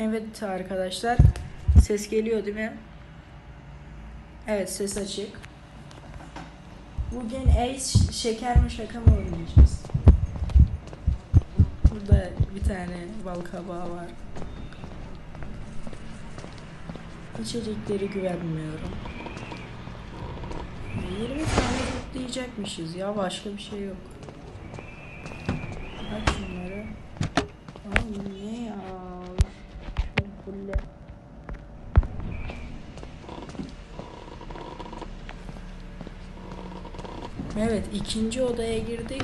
Evet arkadaşlar. Ses geliyor değil mi? Evet ses açık. Bugün Ace şeker mi şaka mı oynayacağız? Burada bir tane bal kabağı var. İçecekleri güvenmiyorum. 20 tane toplayacakmışız ya başka bir şey yok. Bak şunları. Ay ne ya? Şöyle fulle. Evet ikinci odaya girdik.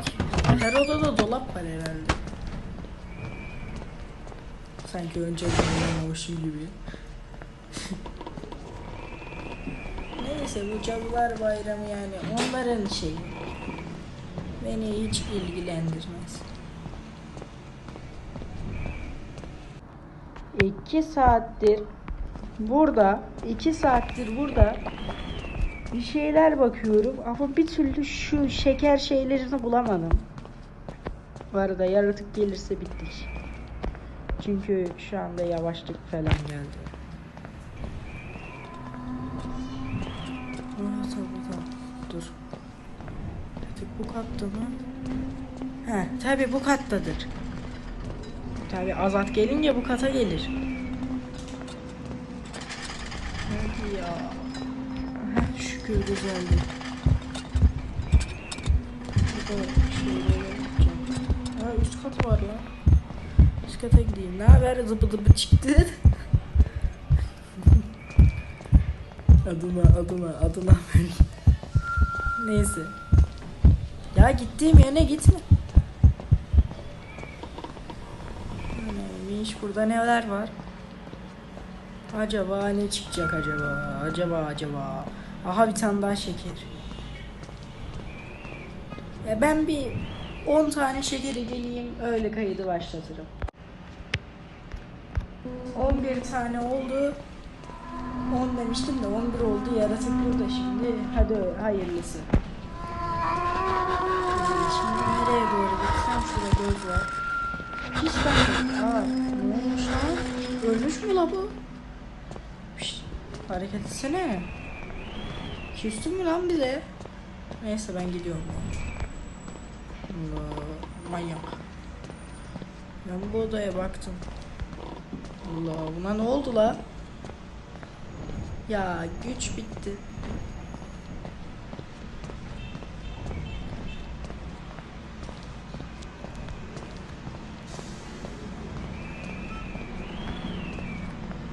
Her odada dolap var herhalde. Sanki önce oynamamışım gibi. Neyse bu Cadılar Bayramı yani onların şeyi. Beni hiç ilgilendirmez. İki saattir burada, iki saattir burada bir şeyler bakıyorum ama bir türlü şu şeker şeylerini bulamadım. Bu arada yaratık gelirse bittik. Çünkü şu anda yavaşlık falan geldi. Dur. Yaratık bu katta mı? He, tabii bu kattadır. Tabii Azat gelince bu kata gelir. Hadi ya. Şükür güzeldi. Burada şeyleri. Ha üst kat var ya. Üst kata gideyim. Ne haber zıbı zıbı çıktı. adına adına adına. Neyse. Ya gittiğim yöne gitme. Neymiş burada neler var? Acaba ne çıkacak acaba? Acaba acaba. Aha bir tane daha şeker. Ya ben bir 10 tane şekeri geleyim öyle kaydı başlatırım. 11 tane oldu. 10 demiştim de 11 oldu. Yaratık burada şimdi. Hadi hayırlısı. Şimdi nereye doğru gitsem şurada göz var. Hiç bakmadım. Aa, ne olmuş lan? Ölmüş mü la bu? Şşt, hareket etsene. Küstün mü lan bize? Neyse ben gidiyorum. Allah, manyak. Ben bu odaya baktım. Allah buna ne oldu la? Ya güç bitti.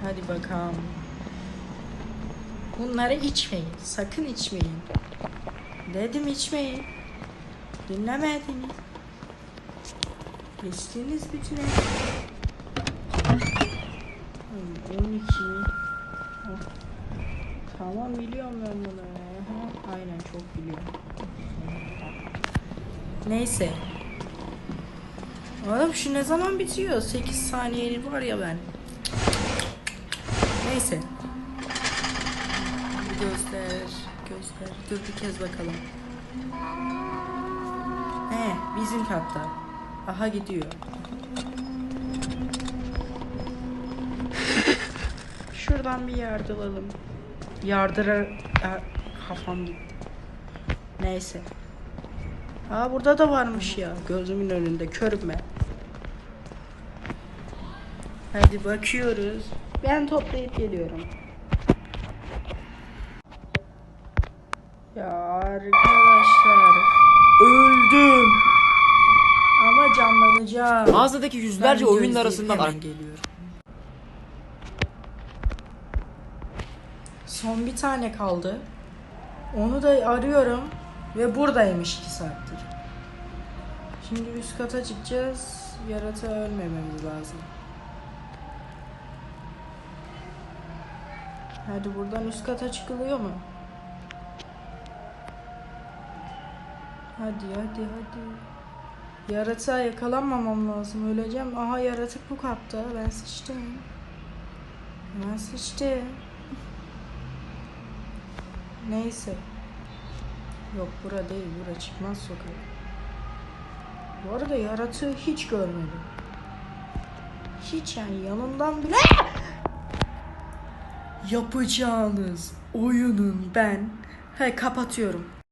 Hadi bakalım. Bunları içmeyin. Sakın içmeyin. Dedim içmeyin. Dinlemediniz. İçtiniz bütün ev. Ay, 12 mi? Oh. Tamam biliyorum ben bunu. Aynen çok biliyorum. Neyse. Oğlum şu ne zaman bitiyor? 8 saniyeli var ya ben. Neyse. Göster, göster. Dur bir kez bakalım. He, bizim katta. Aha gidiyor. Şuradan bir yardılalım. Yardıra... Kafam gitti. Neyse. Aa burada da varmış ya. Gözümün önünde. Körüm ben. Hadi bakıyoruz. Ben toplayıp geliyorum. Ya arkadaşlar. Öldüm. Ama canlanacağım. Mağazadaki yüzlerce Ben oyunun arasından ar- geliyorum. Son bir tane kaldı. Onu da arıyorum ve buradaymış 2 saattir. Şimdi üst kata çıkacağız. Yaratığa ölmememiz lazım. Hadi buradan üst kata çıkılıyor mu? Hadi hadi hadi. Yaratığa yakalanmamam lazım. Öleceğim. Aha yaratık bu katta. Ben sıçtım. Ben sıçtım. Neyse. Yok bura değil. Bura çıkmaz sokak. Bu arada yaratığı hiç görmedim. Hiç yani yanından bile yapacağınız oyunun ben he kapatıyorum.